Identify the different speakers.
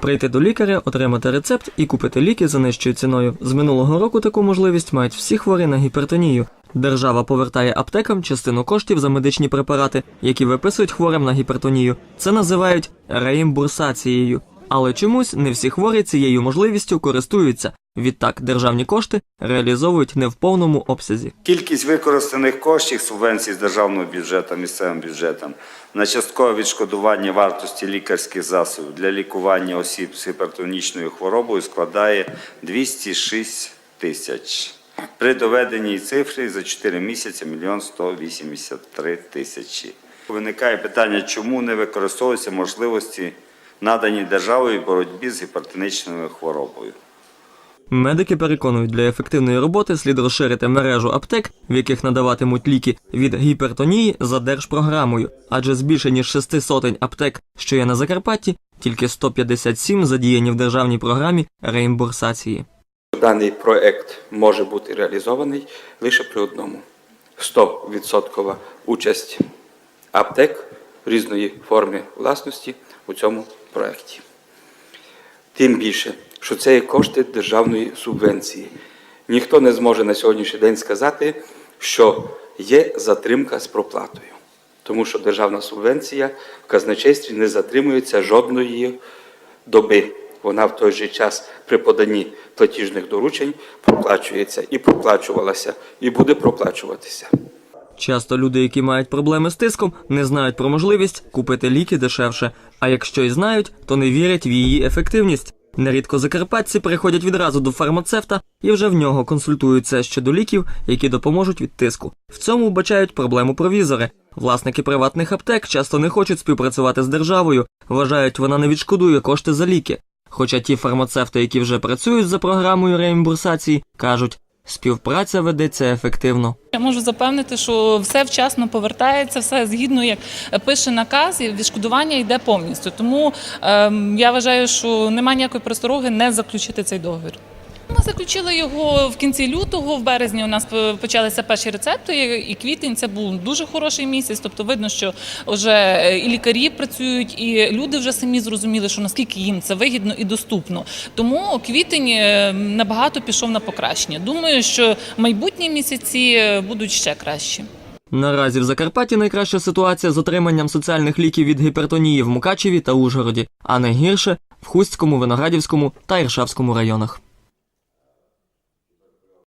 Speaker 1: Прийти до лікаря, отримати рецепт і купити ліки за нижчою ціною. З минулого року таку можливість мають всі хворі на гіпертонію. Держава повертає аптекам частину коштів за медичні препарати, які виписують хворим на гіпертонію. Це називають реімбурсацією. Але чомусь не всі хворі цією можливістю користуються. Відтак державні кошти реалізовують не в повному обсязі.
Speaker 2: Кількість використаних коштів субвенцій з державного бюджету місцевим бюджетам на часткове відшкодування вартості лікарських засобів для лікування осіб з гіпертонічною хворобою складає 206 тисяч. При доведеній цифрі за 4 місяці 1 183 тисячі. Виникає питання, чому не використовуються можливості, надані державою в боротьбі з гіпертонічною хворобою.
Speaker 1: Медики переконують, для ефективної роботи слід розширити мережу аптек, в яких надаватимуть ліки від гіпертонії за держпрограмою, адже з більше ніж шести сотень аптек, що є на Закарпатті, тільки 157 задіяні в державній програмі реімбурсації.
Speaker 3: Даний проект може бути реалізований лише при одному: 100% участь аптек різної форми власності у цьому проекті. Тим більше, що це є кошти державної субвенції. Ніхто не зможе на сьогоднішній день сказати, що є затримка з проплатою, тому що державна субвенція в казначействі не затримується жодної доби. Вона в той же час при поданні платіжних доручень проплачується і проплачувалася, і буде проплачуватися.
Speaker 1: Часто люди, які мають проблеми з тиском, не знають про можливість купити ліки дешевше, а якщо й знають, то не вірять в її ефективність. Нерідко закарпатці приходять відразу до фармацевта і вже в нього консультуються щодо ліків, які допоможуть від тиску. В цьому вбачають проблему провізори. Власники приватних аптек часто не хочуть співпрацювати з державою, вважають, вона не відшкодує кошти за ліки. Хоча ті фармацевти, які вже працюють за програмою реімбурсації, кажуть, співпраця ведеться ефективно.
Speaker 4: Я можу запевнити, що все вчасно повертається, все згідно як пише наказ, і відшкодування йде повністю. Тому ем, я вважаю, що немає ніякої простороги не заключити цей договір. Ми заключили його в кінці лютого, в березні у нас почалися перші рецепти, і квітень це був дуже хороший місяць. Тобто видно, що вже і лікарі працюють, і люди вже самі зрозуміли, що наскільки їм це вигідно і доступно. Тому квітень е, набагато пішов на покращення. Думаю, що майбутні місяці е, будуть ще кращі.
Speaker 1: Наразі в Закарпатті найкраща ситуація з отриманням соціальних ліків від гіпертонії в Мукачеві та Ужгороді, а найгірше в Хустському, Виноградівському та Іршавському районах.